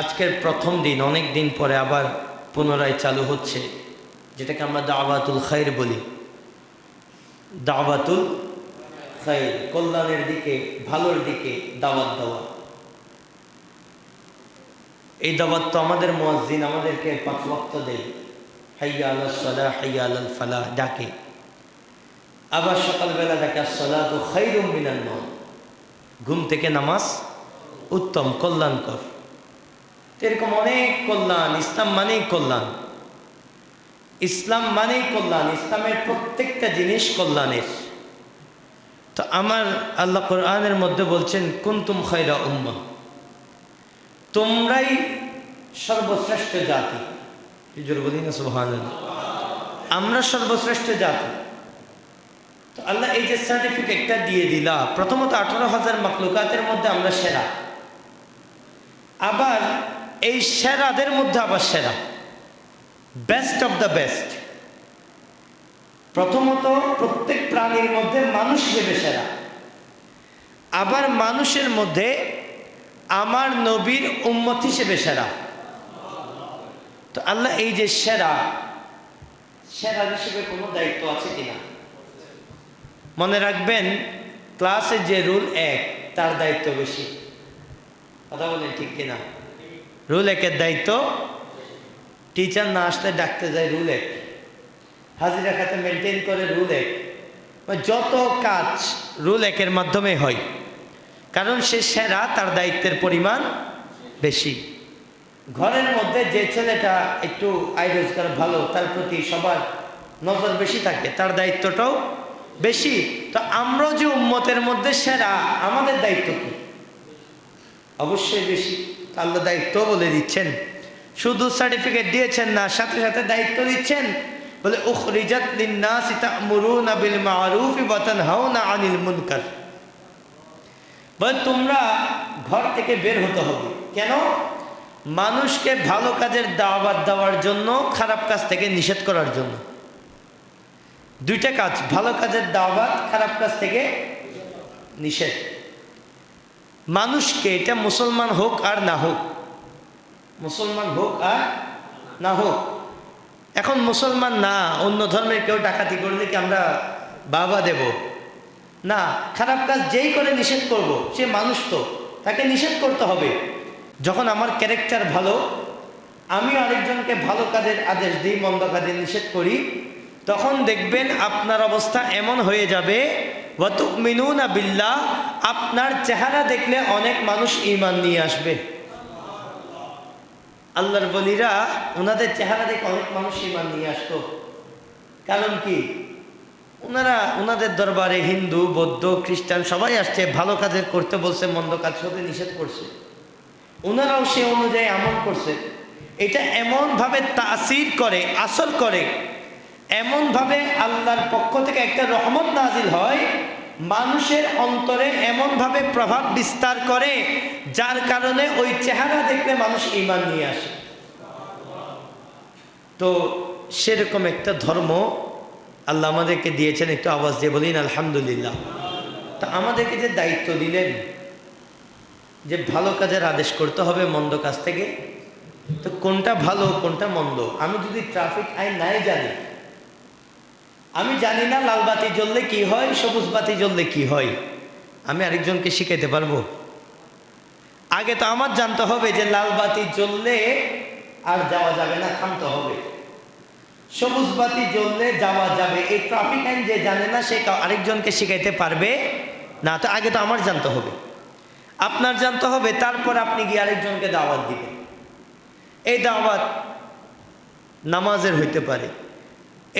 আজকের প্রথম দিন, অনেক দিন পরে আবার পুনরায় চালু হচ্ছে, যেটাকে আমরা দাওয়াতুল খাইর বলি। দাওয়াতুল খাইর, কল্যাণের দিকে, ভালোর দিকে দাওয়াত দেওয়া। এই দাওয়াত তো আমাদের মুয়াজ্জিন আমাদেরকে পাঁচ ওয়াক্ত দেয়। হাইয়া আল সালাহ, হাইয়া আল ফালাহ ডাকে। আবার সকালবেলা ডাকে আসসালাহ তো খাইরুম মিনান নয় ঘুম থেকে নামাজ উত্তম, কল্যাণকর। এরকম অনেক কল্যাণ ইসলাম মানেই কল্যাণ। ইসলাম মানেই কল্যাণ ইসলামের প্রত্যেকটা জিনিস কল্যাণের। তো আমার আল্লাহ কোরআনের মধ্যে বলছেন কুন্তুম খৈরা উম্মা। তোমরাই সর্বশ্রেষ্ঠ জাতি। বলি না সুহান আমরা সর্বশ্রেষ্ঠ জাতি। তো আল্লাহ এই যে সার্টিফিকেটটা দিয়ে দিলা প্রথমত আঠারো হাজার মাকলুকাতের মধ্যে আমরা সেরা। আবার এই সেরাদের মধ্যে আবার সেরা। বেস্ট অফ দ্য বেস্ট প্রথমত প্রত্যেক প্রাণীর মধ্যে মানুষ হিসেবে সেরা। আবার মানুষের মধ্যে আমার নবীর উম্মত হিসেবে সেরা। তো আল্লাহ এই যে সেরা সেরা হিসেবে কোনো দায়িত্ব আছে কিনা মনে রাখবেন ক্লাসে যে রুল এক, তার দায়িত্ব বেশি। কথা বলেন ঠিক কিনা? রুল একের দায়িত্ব। টিচার না আসলে ডাকতে যায় রুল এক হাজিরা খাতে মেনটেন করে রুল এক যত কাজ রুল একের মাধ্যমে হয়। কারণ সে সেরা, তার দায়িত্বের পরিমাণ বেশি। ঘরের মধ্যে যে ছেলেটা একটু আয় রোজগার ভালো, তার প্রতি সবার নজর বেশি থাকে, তার দায়িত্বটাও বেশি। তো আমরা যে উম্মতের মধ্যে সেরা, আমাদের দায়িত্ব কি? অবশ্যই বেশি। আল্লাহ দায়িত্ব বলে দিচ্ছেন। শুধু সার্টিফিকেট দিয়েছেন না, সাথে সাথে দায়িত্ব দিচ্ছেন। বলে, উখরিজাত মা'রুফি আনিল মুনকার। বলে, তোমরা ঘর থেকে বের হতে হবে। কেন? মানুষকে ভালো কাজের দাওয়াত দেওয়ার জন্য, খারাপ কাজ থেকে নিষেধ করার জন্য। দুইটা কাজ, ভালো কাজের দাওয়াত, খারাপ কাজ থেকে নিষেধ। মানুষকে এটা মুসলমান হোক আর না হোক। মুসলমান হোক আর না হোক। এখন মুসলমান না, অন্য ধর্মের কেউ ডাকাতি করলে কি আমরা বাবা দেব? না, খারাপ কাজ যেই করে নিষেধ করব, সে মানুষ তো, তাকে নিষেধ করতে হবে। যখন আমার ক্যারেক্টার ভালো, আমিও আরেকজনকে ভালো কাজের আদেশ দিই, মন্দ কাজে নিষেধ করি, তখন দেখবেন আপনার অবস্থা এমন হয়ে যাবে বিল্লাহ আপনার চেহারা দেখলে অনেক মানুষ ইমান নিয়ে আসবে। আল্লাহর বলিরা ওনাদের চেহারা দেখে অনেক মানুষ ইমান নিয়ে আসতো। কারণ কি? ওনারা, ওনাদের দরবারে হিন্দু, বৌদ্ধ, খ্রিস্টান সবাই আসছে, ভালো কাজের করতে বলছে, মন্দ কাজ হতে নিষেধ করছে। ওনারাও সে অনুযায়ী আমল করছে। এটা এমনভাবে তাসির করে আসর করে, এমনভাবে আল্লাহর পক্ষ থেকে একটা রহমত নাজিল হয় মানুষের অন্তরে এমনভাবে প্রভাব বিস্তার করে, যার কারণে ওই চেহারা দেখলে মানুষ ইমান নিয়ে আসে। তো সেরকম একটা ধর্ম আল্লাহ আমাদেরকে দিয়েছেন, একটু আওয়াজ দিয়ে বলিন, আলহামদুলিল্লাহ। তা আমাদেরকে যে দায়িত্ব দিলেন, যে ভালো কাজের আদেশ করতে হবে মন্দ কাজ থেকে, তো কোনটা ভালো কোনটা মন্দ? আমি যদি ট্রাফিক আইন নাই জানি আমি জানি না লাল বাতি জ্বললে কি হয়, সবুজ বাতি জ্বললে কি হয়। আমি আরেকজনকে শিখাইতে পারব। আগে তো আমার জানতে হবে যে লাল বাতি জ্বললে আর যাওয়া যাবে না, থামতে হবে। সবুজ বাতি জ্বললে যাওয়া যাবে। এই ট্রাফিক আইন যে জানে না, সে আরেকজনকে শিখাইতে পারবে। না, তো আগে তো আমার জানতে হবে। আপনার জানতে হবে, তারপর আপনি গিয়ে আরেকজনকে দাওয়াত দিবেন। এই দাওয়াত নামাজের হইতে পারে।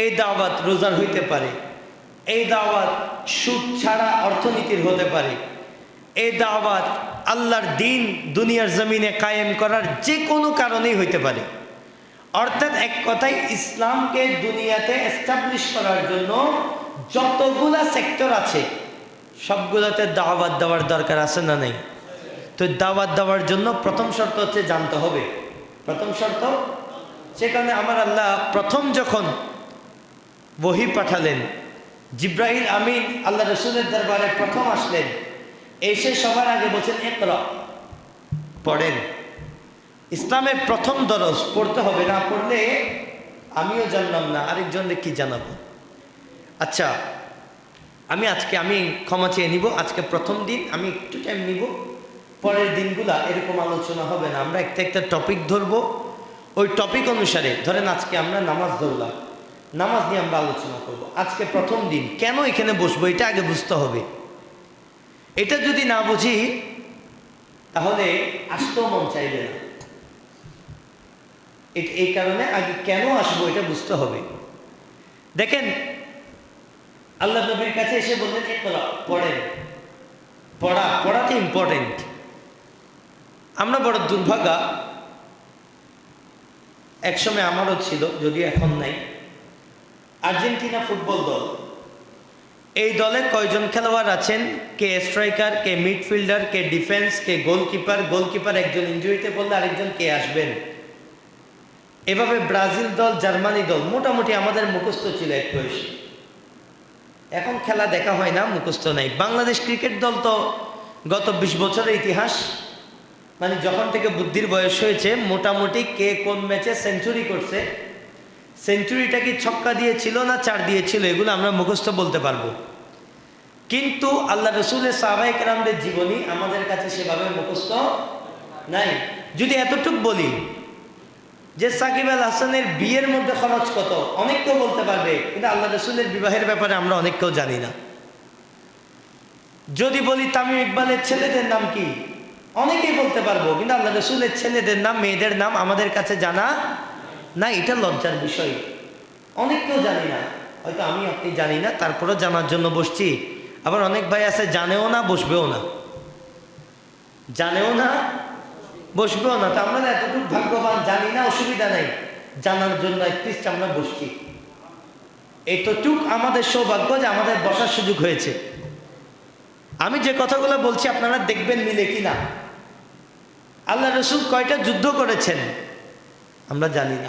এই দাওয়াত রোজার হইতে পারে। এই দাওয়াত সুদ ছাড়া অর্থনীতির হতে পারে। এই দাওয়াত আল্লাহর দিন দুনিয়ার জমিনে কায়েম করার যে কোনো কারণেই হইতে পারে। অর্থাৎ এক কথায় ইসলামকে দুনিয়াতে এস্টাবলিশ করার জন্য যতগুলা সেক্টর আছে, সবগুলোতে দাওয়াত দেওয়ার দরকার আছে না নেই? তো দাওয়াত দেওয়ার জন্য প্রথম শর্ত হচ্ছে জানতে হবে। প্রথম শর্ত সে কারণে আমার আল্লাহ প্রথম যখন বহি পাঠালেন। জিব্রাহিল আমিন আল্লাহ রসুলের দরবারে প্রথম আসলেন। এসে সবার আগে বলছেন একরা পড়েন। ইসলামের প্রথম দরজ, পড়তে হবে, না পড়লে আমিও জানলাম না, আরেকজনকে কি জানাব? আচ্ছা আমি আজকে, আমি ক্ষমা চেয়ে নিব, আজকে প্রথম দিন, আমি একটু টাইম নিব। পরের দিনগুলা এরকম আলোচনা হবে না, আমরা একটা একটা টপিক ধরবো। ওই টপিক অনুসারে, ধরেন আজকে আমরা নামাজ ধরলাম। নামাজ নিয়ে আমরা আলোচনা করব। আজকে প্রথম দিন। কেন এখানে বসবো? এটা আগে বুঝতে হবে। এটা যদি না বুঝি, তাহলে আসতেও মন চাইবে না। এই কারণে আগে কেন আসব এটা বুঝতে হবে। দেখেন, আল্লাহ নবীর কাছে এসে বললেন পড়েন। পড়া পড়াতে ইম্পর্টেন্ট আমরা বড় দুর্ভাগা। একসময় আমারও ছিল যদি এখন নাই। আর্জেন্টিনা ফুটবল দল। এই দলে কয়জন খেলোয়াড় আছেন? কে স্ট্রাইকার, কে মিডফিল্ডার, কে ডিফেন্স, কে গোলকিপার? গোলকিপার একজন ইঞ্জুরিতে পড়লে আরেকজন কে আসবেন? এভাবে ব্রাজিল দল, জার্মানি দল মোটামুটি আমাদের মুখস্থ ছিল এক বয়সে। এখন খেলা দেখা হয় না, মুখস্থ নাই। বাংলাদেশ ক্রিকেট দল তো গত বিশ বছরের ইতিহাস। মানে যখন থেকে বুদ্ধির বয়স হয়েছে, মোটামুটি কে কোন ম্যাচে সেঞ্চুরি করছে সেঞ্চুরিটা কি ছক্কা দিয়েছিল না চার দিয়েছিল এগুলো আমরা মুখস্থ বলতে পারব। কিন্তু আল্লাহ রসুলের সাহাবাহিক রামদের জীবনী আমাদের কাছে সেভাবে মুখস্থ নাই। যদি এতটুক বলি যে সাকিব আল হাসানের বিয়ের মধ্যে খরচ কত? অনেক কেউ বলতে পারবে, কিন্তু আল্লাহ রসুলের বিবাহের ব্যাপারে আমরা অনেক কেউ জানি না। যদি বলি তামিম ইকবালের ছেলেদের নাম কি? অনেকেই বলতে পারব, কিন্তু আল্লাহ রসুলের ছেলেদের নাম, মেয়েদের নাম আমাদের কাছে জানা না, এটা লজ্জার বিষয়। অনেক কেউ জানি না। হয়তো আমি আপনি জানি না, তারপরেও জানার জন্য বসছি। আবার অনেক ভাই আছে, জানেও না, বসবেও না। জানেও না, বসবেও না। তা আমরা এতটুকু ভাগ্যবান, জানি না, অসুবিধা নাই। জানার জন্য অ্যাটলিস্ট আমরা বসছি। এতটুক আমাদের সৌভাগ্য যে আমাদের বসার সুযোগ হয়েছে। আমি যে কথাগুলো বলছি, আপনারা দেখবেন মিলে কি না আল্লাহ রসুল কয়টা যুদ্ধ করেছেন? আমরা জানি না।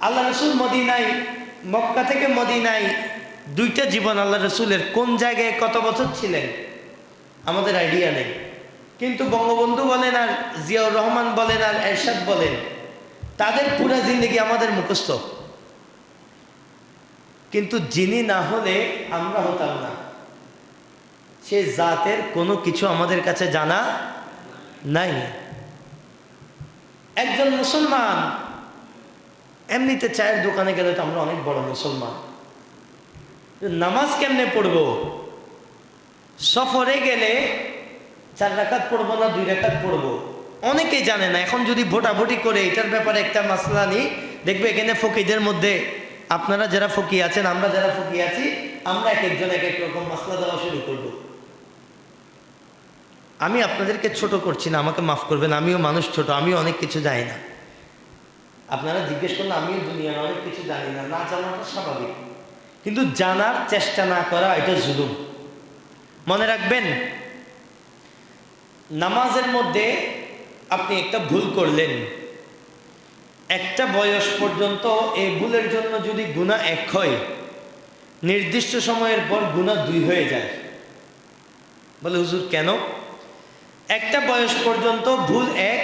আল্লাহ রসুল মদিনায়, মক্কা থেকে মদিনায় দুইটা জীবন আল্লাহ রসুলের। কোন জায়গায় কত বছর ছিলেন? আমাদের আইডিয়া নেই। কিন্তু বঙ্গবন্ধু বলেন আর জিয়াউর রহমান বলেন আর এরশাদ বলেন, তাদের পুরা জিন্দগি আমাদের মুখস্থ। কিন্তু যিনি না হলে আমরা হতাম না। সে জাতের কোনো কিছু আমাদের কাছে জানা নাই। একজন মুসলমান, এমনিতে চায়ের দোকানে গেলে তো আমরা অনেক বড় মুসলমান। নামাজ কেমনে পড়ব? সফরে গেলে চার রাকাত পড়ব না দুই রাকাত পড়ব? অনেকেই জানে না, এখন যদি ভোটাভুটি করে এটার ব্যাপারে একটা মাসলা নিই। দেখবে এখানে ফকিদের মধ্যে আপনারা যারা ফকি আছেন, আমরা যারা ফকি আছি, আমরা এক একজন এক এক রকম মাসলা দেওয়া শুরু করব। আমি আপনাদেরকে ছোট করছি না, আমাকে মাফ করবেন, আমিও মানুষ ছোট, আমিও অনেক কিছু জানি না। আপনারা জিজ্ঞেস করলে আমিও দুনিয়ার অনেক কিছু জানি না না জানাটা স্বাভাবিক। কিন্তু জানার চেষ্টা না করা, এটা জুলুম। মনে রাখবেন, নামাজের মধ্যে আপনি একটা ভুল করলেন। একটা বয়স পর্যন্ত এই ভুলের জন্য যদি গুণা এক হয়, নির্দিষ্ট সময়ের পর গুণা দুই হয়ে যায়। বলে, হুজুর, কেন? একটা বয়স পর্যন্ত ভুল এক,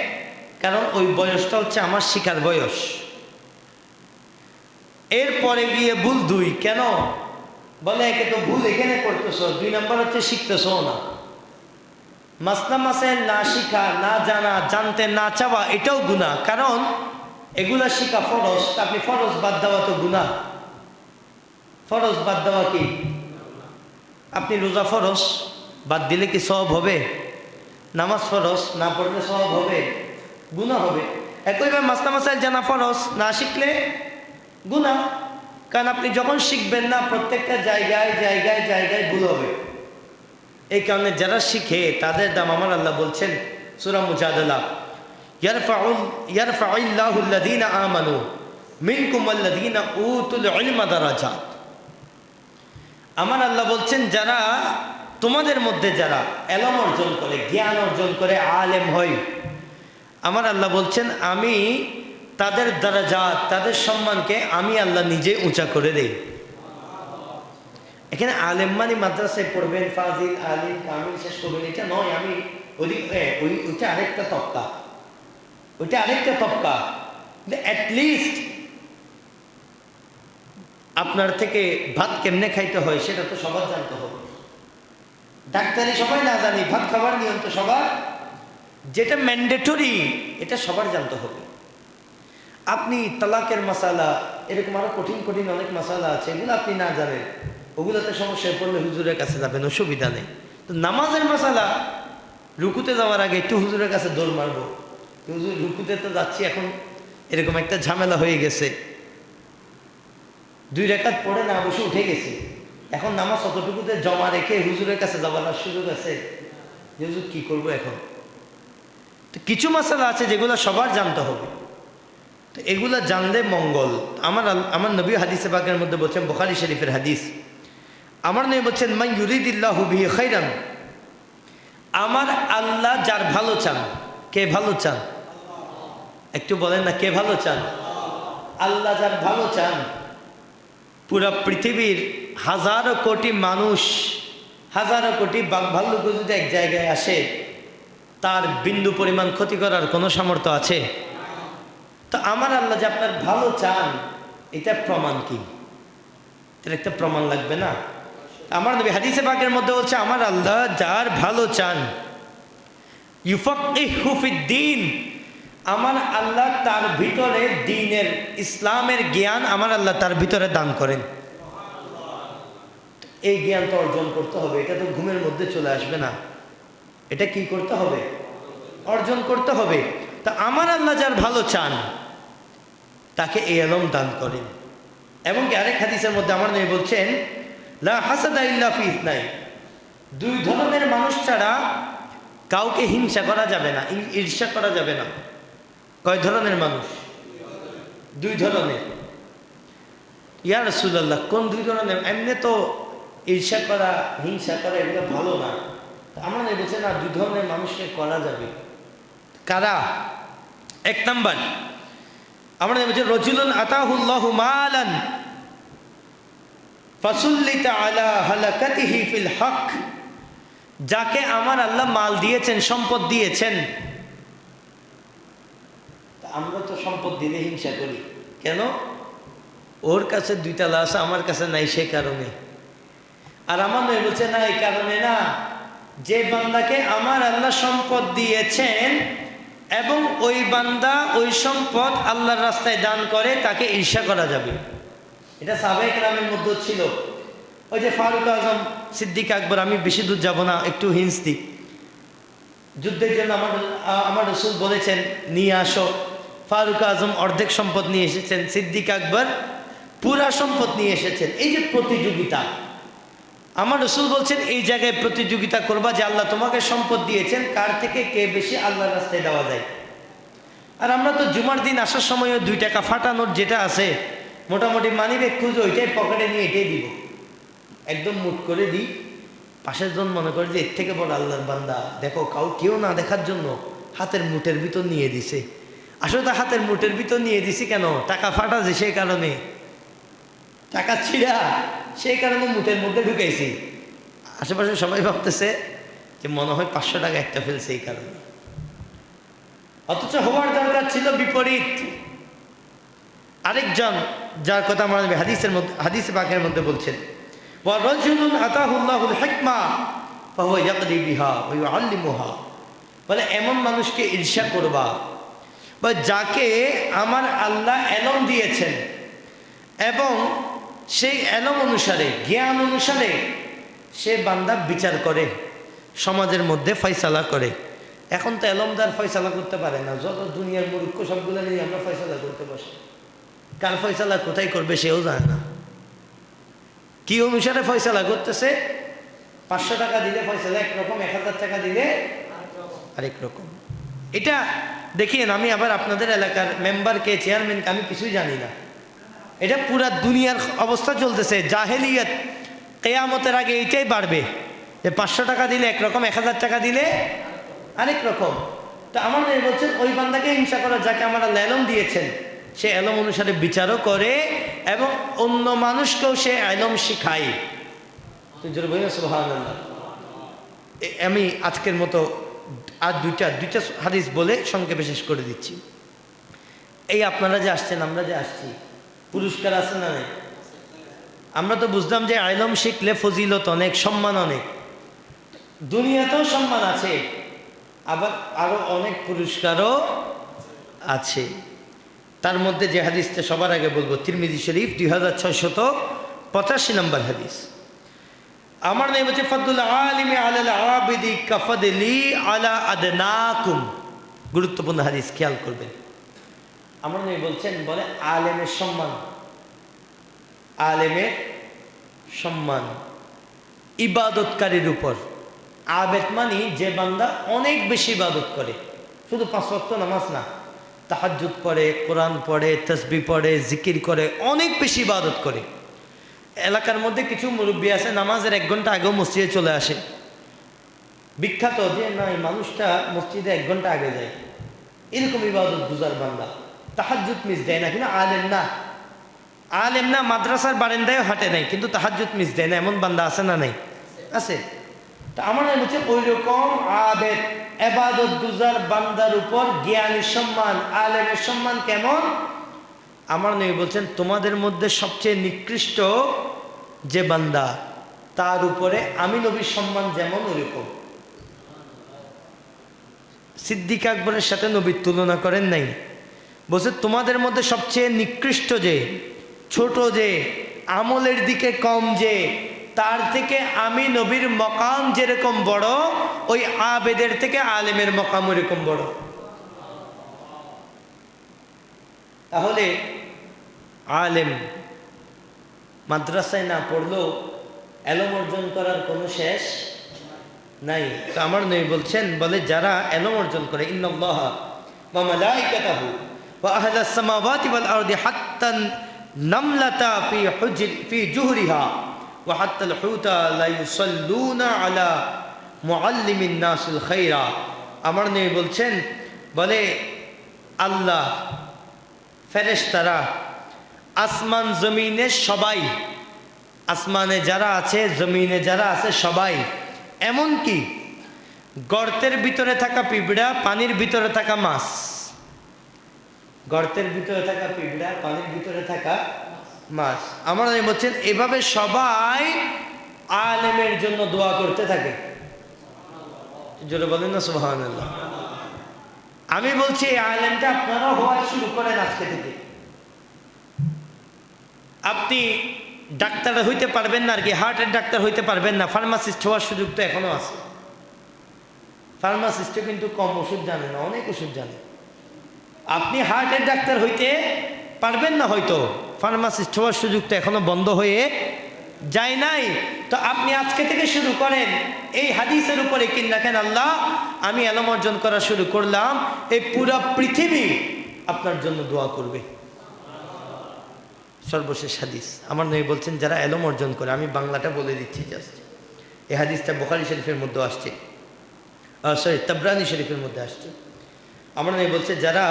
কারণ ওই বয়সটা হচ্ছে আমার শিকার বয়স। এরপরে গিয়ে ভুল দুই, কেন? বলে, একে তো ভুল এখানে করতেছ, দুই নাম্বার হচ্ছে শিখতেছ না। মাসনা মাসের না শিখা, না জানা, জানতে না চাওয়া, এটাও গুণা কারণ এগুলা শিখা ফরজ, তা আপনি ফরজ বাদ দেওয়া তো গুণা ফরজ বাদ দেওয়া কি? আপনি রোজা ফরজ, বাদ দিলে কি সব হবে? নামাজ ফরজ, না পড়লে সব হবে গুণা হবে। একইভাবে মাস্তা মাসাইল জানা ফরজ, না শিখলে গুণা কারণ আপনি যখন শিখবেন না, প্রত্যেকটা জায়গায় জায়গায় জায়গায় ভুল হবে। এই কারণে যারা শিখে, তাদের দাম আমার আল্লাহ বলছেন, সুরা মুজাদলা আমার আল্লাহ বলছেন, যারা তোমাদের মধ্যে যারা এলম অর্জন করে, জ্ঞান অর্জন করে আলেম হয় আমার আল্লাহ বলছেন, আমি তাদের দ্বারা যা তাদের সম্মানকে আমি আল্লাহ নিজে উঁচা করে দেই। এখানে আলেম মানে মাদ্রাসায় পড়বেন, ফাজিল, আলিম, কামিল, শেষ করবেন, এটা নয়, আমি ওই ওই ওইটা আরেকটা তক্তা ওইটা আরেকটা তপকা। অ্যাটলিস্ট আপনার থেকে ভাত কেমনে খাইতে হয়, সেটা তো সবার জানতে হবে। ডাক্তারি সবাই না জানি, ভাত খাবার নিয়ম তো সবার। যেটা ম্যান্ডেটরি এটা সবার জানতে হবে। আপনি তালাকের মশালা, এরকম আরও কঠিন কঠিন অনেক মশালা আছে, এগুলো আপনি না জানেন, ওগুলোতে সমস্যায় পড়লে হুজুরের কাছে যাবেন, অসুবিধা নেই। তো নামাজের মশালা, রুকুতে যাওয়ার আগে একটু হুজুরের কাছে দৌড় মারবো। হুজুর, রুকুতে তো যাচ্ছি, এখন এরকম একটা ঝামেলা হয়ে গেছে। দুই রেখাত পড়ে না, বসে উঠে গেছে। এখন নামাজ অতটুকুতে জমা রেখে হুজুরের কাছে যাবার সুযোগ আছে? হুজুর, কী করব এখন? তো কিছু মশালা আছে যেগুলো সবার জানতে হবে। তো এগুলা জানলে মঙ্গল। আমার আমার নবী হাদিসে পাকের মধ্যে বলছেন, বোখারি শরীফের হাদিস। আমার নবী বলছেন মাই ইউরিদিল্লাহু বিহি খাইরান। আমার আল্লাহ যার ভালো চান, কে ভালো চান? একটু বলেন না, কে ভালো চান? আল্লাহ যার ভালো চান, পুরা পৃথিবীর হাজারো কোটি মানুষ, হাজারো কোটি বাঘ ভাল্লুক যদি এক জায়গায় আসে, তার বিন্দু পরিমাণ ক্ষতি করার কোনো সামর্থ্য আছে? তো আমার আল্লাহ যে আপনার ভালো চান, এটা প্রমাণ কি? এর একটা প্রমাণ লাগবে না? আমার নবী হাদিসে বাগের মধ্যে বলছে, আমার আল্লাহ যার ভালো চান ইউফিদ্দিন আমার আল্লাহ তার ভিতরে দিনের ইসলামের জ্ঞান আমার আল্লাহ তার ভিতরে দান করেন। এই জ্ঞান তো অর্জন করতে হবে, এটা তো ঘুমের মধ্যে চলে আসবে না। এটা কি করতে হবে? অর্জন করতে হবে। তা আমার আল্লাহ যার ভালো চান, তাকে এই আলম দান করেন। এবং আরেক হাদিসের মধ্যে আমার নবী বলছেন, লা ইসনাইন। দুই ধরনের মানুষ ছাড়া কাউকে হিংসা করা যাবে না ঈর্ষা করা যাবে না। কয় ধরনের মানুষ? দুই ধরনের। ইয়া রাসূলুল্লাহ, কোন দুই ধরনের? এমনি তো ঈর্ষা করা, হিংসা করা এগুলো ভালো না। আমার বলছে, না দুই ধরনের মানুষকে করা যাবে। কারা? এক নাম্বার। আমরা বলছি, রজুলুন আতাহুল্লাহ মালান হক। যাকে আমার আল্লাহ মাল দিয়েছেন, সম্পদ দিয়েছেন। আমরা তো সম্পদ দিলে হিংসা করি। কেন? ওর কাছে দুইটা লাশ, আমার কাছে নাই সে কারণে। আর আমার নয় বলছে, না, এই কারণে না। যে বান্দাকে আমার আল্লাহ সম্পদ দিয়েছেন এবং ওই বান্দা ওই সম্পদ আল্লাহর রাস্তায় দান করে, তাকে ঈর্ষা করা যাবে। এটা সাবেক রামের মধ্যে ছিল। ওই যে ফারুক আজম, সিদ্দিক আকবর, আমি বেশি দূর যাব না, একটু হিন্স দিই। যুদ্ধের জন্য আমার আমার রসুল বলেছেন, নিয়ে আসো। ফারুক আজম অর্ধেক সম্পদ নিয়ে এসেছেন, সিদ্দিক আকবর পুরা সম্পদ নিয়ে এসেছেন। এই যে প্রতিযোগিতা আমার রসুল বলছেন, এই জায়গায় প্রতিযোগিতা করবা যে আল্লাহ তোমাকে সম্পদ দিয়েছেন, কার থেকে কে বেশি আল্লাহর রাস্তায় দেওয়া যায়? আর আমরা তো জুমার দিন আসার সময় দুই টাকা ফাটানোর যেটা আছে, মোটামুটি মানি ব্যাগ খুঁজে ওইটাই পকেটে নিয়ে এটাই দিব। একদম মুট করে দিই। পাশের জন মনে করে যে, এর থেকে বড় আল্লাহর বান্দা, দেখো কাউ, কেউ না দেখার জন্য হাতের মুটের ভিতর নিয়ে দিছে। আসলে তো হাতের মুটের ভিতর নিয়ে দিছি কেন? টাকা ফাটা যে সেই কারণে। টাকা ছিঁড়া সেই কারণে মুটের মধ্যে ঢুকাইছি। আশেপাশে সবাই ভাবতেছে যে মনে হয় পাঁচশো টাকা একটা ফেলছে এই কারণে। অথচ হওয়ার দরকার ছিল বিপরীত। আরেকজন, যার কথা আমরা হাদিসের মধ্যে, হাদিসে পাকের মধ্যে বলছেন বলে, এমন মানুষকে ঈর্ষা করবা বা যাকে আমার আল্লাহ এলম দিয়েছেন এবং সেই এলম অনুসারে, জ্ঞান অনুসারে সে বান্দা বিচার করে, সমাজের মধ্যে ফয়সালা করে। এখন তো এলমদার ফয়সালা করতে পারে না। যত দুনিয়ার মূর্খ সবগুলো নিয়ে আমরা ফয়সালা করতে বসে। কার ফয়সালা কোথায় করবে সেও জানে না। কি অনুসারে ফয়সালা করতেছে? পাঁচশো টাকা দিলে ফয়সালা একরকম এক হাজার টাকা দিলে আরেক রকম। এটা দেখিয়েন আমি আবার আপনাদের এলাকার মেম্বারকে চেয়ারম্যানকে আমি কিছুই জানি না। এটা পুরা দুনিয়ার অবস্থা চলতেছে। জাহেলিয়ত কেয়ামতের আগে এইটাই বাড়বে। যে পাঁচশো টাকা দিলে একরকম, এক হাজার টাকা দিলে আরেক রকম। তো আমার নবী বলছেন ওই বান্দাকে হিংসা করা যাকে আমরা লেলম দিয়েছেন, সে এলম অনুসারে বিচারও করে এবং অন্য মানুষকেও সে এলম শিখায়। আমি আজকের মতো আর দুইটা দুইটা হাদিস বলে সংক্ষেপে শেষ করে দিচ্ছি। এই আপনারা যে আসছেন, আমরা যে আসছি পুরস্কার আছে না নেই? আমরা তো বুঝলাম যে আইলম শিখলে ফজিলত অনেক, সম্মান অনেক। দুনিয়াতেও সম্মান আছে, আবার আরও অনেক পুরস্কারও আছে। তার মধ্যে যে হাদিসটা সবার আগে বলব, তিরমিজি শরীফ দুই হাজার ছয়শত পঁচাশি নম্বর হাদিস। আমার নেই বলছে ফদুল আলিমে আলাল আবিদি কাফাদলি আলা আদনাকুম। গুরুত্বপূর্ণ হাদিস, খেয়াল করবেন। আমার নেই বলছেন, বলে আলেমের সম্মান। আলেমের সম্মান। ইবাদতকারীর উপর। আবেদ মানি যে বান্দা অনেক বেশি ইবাদত করে। শুধু পাঁচ ওয়াক্ত নামাজ না, তাহাজ্জুদ পড়ে, কোরআন পড়ে তসবি পড়ে, জিকির করে, অনেক বেশি ইবাদত করে। এলাকার মধ্যে কিছু মুরব্বী আছে, নামাজের এক ঘণ্টা আগেও মসজিদে চলে আসে। বিখ্যাত যে না এই মানুষটা মসজিদে এক ঘণ্টা আগে যায়। এরকম ইবাদত গুজার বান্দা। তাহাজ্জুদ মিস দেয় না, কিন্তু আলেম না। আলেম না, মাদ্রাসার বারেন্দায় হাঁটে নাই, কিন্তু তাহাজ্জুদ মিস দেয় না, এমন বান্দা আছে না নাই? আছে। তা আমার মনে হচ্ছে ওই রকম আবেদ, এবাদত বান্দার উপর জ্ঞানীর সম্মান, আলেমের সম্মান কেমন? আমার নবী বলছেন, তোমাদের মধ্যে সবচেয়ে নিকৃষ্ট যে বান্দা, তার উপরে আমি নবীর সম্মান যেমন ওরকম সিদ্দিক আকবরের সাথে নবীর তুলনা করেন নাই। বলছে, তোমাদের মধ্যে সবচেয়ে নিকৃষ্ট যে, ছোট যে, আমলের দিকে কম যে, তার থেকে আমি নবীর মকাম যেরকম বড়, ওই আবেদের থেকে আলেমের মকাম ওরকম বড়। তাহলে আলেম মাদ্রাসায় না পড়লেও এলম অর্জন করার কোনো শেষ নাই। তো আমার নই বলছেন, বলে, যারা এলম অর্জন করে, ইন্নাল্লাহ ওয়া আহলাস সামাওয়াতি ওয়াল আরদি হাত্তা নামলাতা ফি হুজর, ফি জুহরিহা। ওয়া হাত্তাল হুতা লা ইউসাল্লুনা আলা মুআল্লিমিন আমার নবী বলছেন, বলে, আল্লাহ, ফেরেশতারা, আসমান জমিনে সবাই, আসমানে যারা আছে, জমিনে যারা আছে সবাই এমন কি গর্তের ভিতরে থাকা পিঁপড়া, পানির ভিতরে থাকা মাছ গর্তের ভিতরে থাকা পিঁপড়া পানির ভিতরে থাকা মাছ। আমার বলছেন, এভাবে সবাই আলেমের জন্য দোয়া করতে থাকে। জোরে বলেন না সুহান আমি বলছি, এই আলেমটা আপনারা হওয়া শুরু করেন আজকে থেকে। আপনি ডাক্তার হইতে পারবেন না আর কি, হার্টের ডাক্তার হইতে পারবেন না, ফার্মাসিস্ট হওয়ার সুযোগ তো এখনও আছে। ফার্মাসিস্টও কিন্তু কম ওষুধ জানে না, অনেক ওষুধ জানে। আপনি হার্টের ডাক্তার হইতে পারবেন না হয়তো। ফার্মাসিস্ট হওয়ার সুযোগ তো এখনও বন্ধ হয়ে যায় নাই। তো আপনি আজকে থেকে শুরু করেন। এই হাদিসের উপরে কিন রাখেন আল্লাহ? আমি এলম অর্জন করা শুরু করলাম। এই পুরা পৃথিবী আপনার জন্য দোয়া করবে। সর্বশেষ হাদিস। আমার নবী বলছেন, যারা এলম অর্জন করে, আমি বাংলাটা বলে দিচ্ছি জাস্ট এই হাদিসটা বোখারি শরীফের মধ্যে আসছে। সরি তাবরানি শরীফের মধ্যে আসছে। আমার নেই বলছে, যারা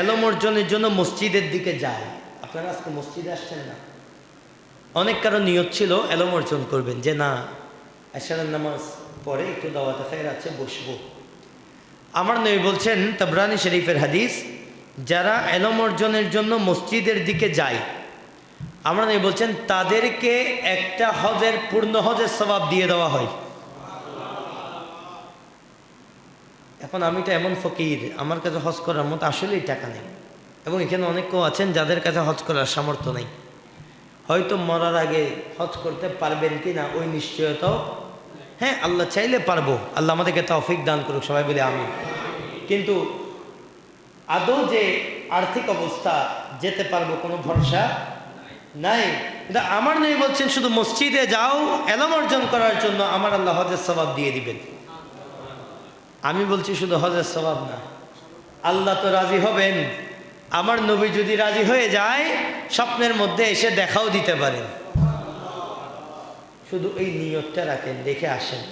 এলম অর্জনের জন্য মসজিদের দিকে যায়, আপনারা আজকে মসজিদে আসছেন না। অনেক কারও নিয়ত ছিল, এলম অর্জন করবেন। যে না, এশারের নামাজ পরে একটু দাওয়া খায়ের আছে, বসবো। আমার নবী বলছেন, তাবরানি শরীফের হাদিস, যারা এলম অর্জনের জন্য মসজিদের দিকে যায়, আমরা নবী বলছেন, তাদেরকে একটা হজের পূর্ণ হজের স্বভাব দিয়ে দেওয়া হয়। এখন আমি তো এমন ফকির, আমার কাছে হজ করার মতো আসলেই টাকা নেই। এবং এখানে অনেক কেউ আছেন যাদের কাছে হজ করার সামর্থ্য নেই। হয়তো মরার আগে হজ করতে পারবেন কি না ওই নিশ্চয়তাও হ্যাঁ আল্লাহ চাইলে পারব। আল্লাহ আমাদেরকে তৌফিক দান করুক, সবাই বলে আমি কিন্তু আদৌ যে আর্থিক অবস্থা, যেতে পারব কোনো ভরসা নাই। কিন্তু আমার নেই বলছেন, শুধু মসজিদে যাও, এলম অর্জন করার জন্য আমার আল্লাহ হজের স্বভাব দিয়ে দিবেন। আমি বলছি শুধু হজের স্বভাব না। আল্লাহ তো রাজি হবেন। আমার নবী যদি রাজি হয়ে যায়, স্বপ্নের মধ্যে এসে দেখাও দিতে পারেন শুধু এই নিয়তটা রাখেন, দেখে আসেন।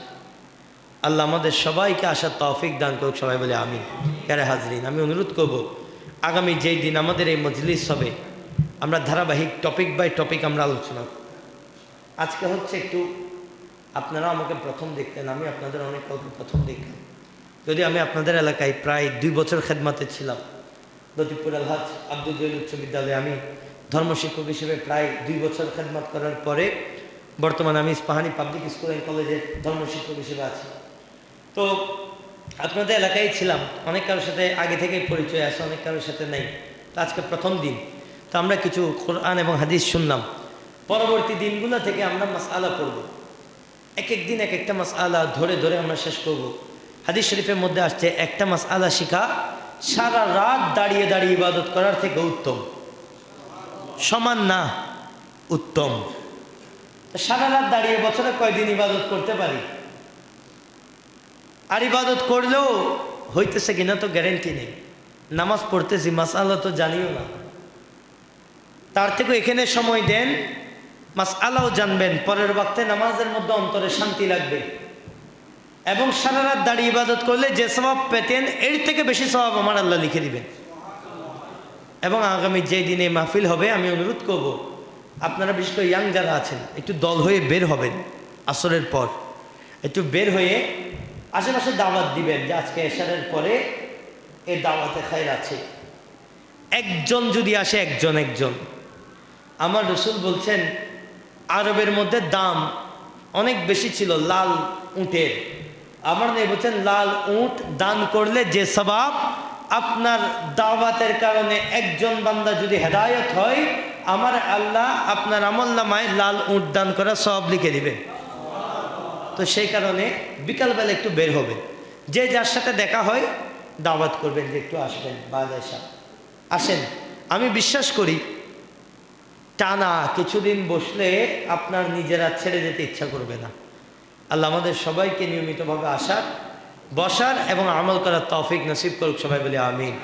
আল্লাহ আমাদের সবাইকে আসার তৌফিক দান করুক, সবাই বলে আমি ক্যারে হাজরিন, আমি অনুরোধ করব, আগামী যেই দিন আমাদের এই মজলিস হবে, আমরা ধারাবাহিক টপিক বাই টপিক আমরা আলোচনা। আজকে হচ্ছে একটু আপনারা আমাকে প্রথম দেখতেন আমি আপনাদের অনেক প্রথম দেখলাম। যদি আমি আপনাদের এলাকায় প্রায় দুই বছর খেদমাতে ছিলাম লতিফপুর আলহাজ আব্দুল জলিল উচ্চ বিদ্যালয়ে আমি ধর্মশিক্ষক হিসেবে প্রায় দুই বছর খেদমাত করার পরে বর্তমানে আমি ইস্পাহানি পাবলিক স্কুল অ্যান্ড কলেজের ধর্মশিক্ষক হিসেবে আছি। তো আপনাদের এলাকায় ছিলাম, অনেক কারোর সাথে আগে থেকেই পরিচয় আছে, অনেক কারোর সাথে নেই। তো আজকে প্রথম দিন, তো আমরা কিছু কোরআন এবং হাদিস শুনলাম। পরবর্তী দিনগুলো থেকে আমরা মাসআলা করব এক এক দিন এক একটা মাস আলা ধরে ধরে আমরা শেষ করব। হাদিস শরীফের মধ্যে আসছে, একটা মাসআলা শিখা, সারা রাত দাঁড়িয়ে দাঁড়িয়ে ইবাদত করার থেকে উত্তম। সমান না, উত্তম। সারা রাত দাঁড়িয়ে বছরে কয়দিন ইবাদত করতে পারি? আর ইবাদত করলেও হইতেছে কিনা তো গ্যারেন্টি নেই। নামাজ পড়তেছি মাসালা তো জানিও না। তার থেকে এখানে সময় দেন মাস আলাও জানবেন, পরের বক্তে নামাজের মধ্যে অন্তরে শান্তি লাগবে। এবং সারা রাত দাঁড়িয়ে ইবাদত করলে যে স্বভাব পেতেন, এর থেকে বেশি স্বভাব আমার আল্লাহ লিখে দিবেন। এবং আগামী যে দিনে মাহফিল হবে, আমি অনুরোধ করব, আপনারা বিশেষ করে ইয়াং যারা আছেন, একটু দল হয়ে বের হবেন আসরের পর। একটু বের হয়ে আশেপাশে দাওয়াত দিবেন যে আজকে এশারের পরে এ দাওয়াতে খায়ের আছে। একজন যদি আসে, একজন একজন। আমার রসুল বলছেন, আরবের মধ্যে দাম অনেক বেশি ছিল, লাল উঁটের। আমার নেই বলছেন লাল উঁট দান করলে যে স্বভাব আপনার দাওয়াতের কারণে একজন বান্দা যদি হেদায়ত হয় আমার আল্লাহ আপনার আমল নামায় লাল উঁট দান করা সব লিখে দিবেন তো সেই কারণে বিকালবেলা একটু বের হবে যে যার সাথে দেখা হয় দাওয়াত করবেন যে একটু আসবেন বাজাইসা আসেন আমি বিশ্বাস করি টানা কিছুদিন বসলে আপনার নিজেরা ছেড়ে যেতে ইচ্ছা করবে না। আল্লাহ আমাদের সবাইকে নিয়মিতভাবে আসার, বসার এবং আমল করার তৌফিক নসিব করুক সবাই বলে আমিন।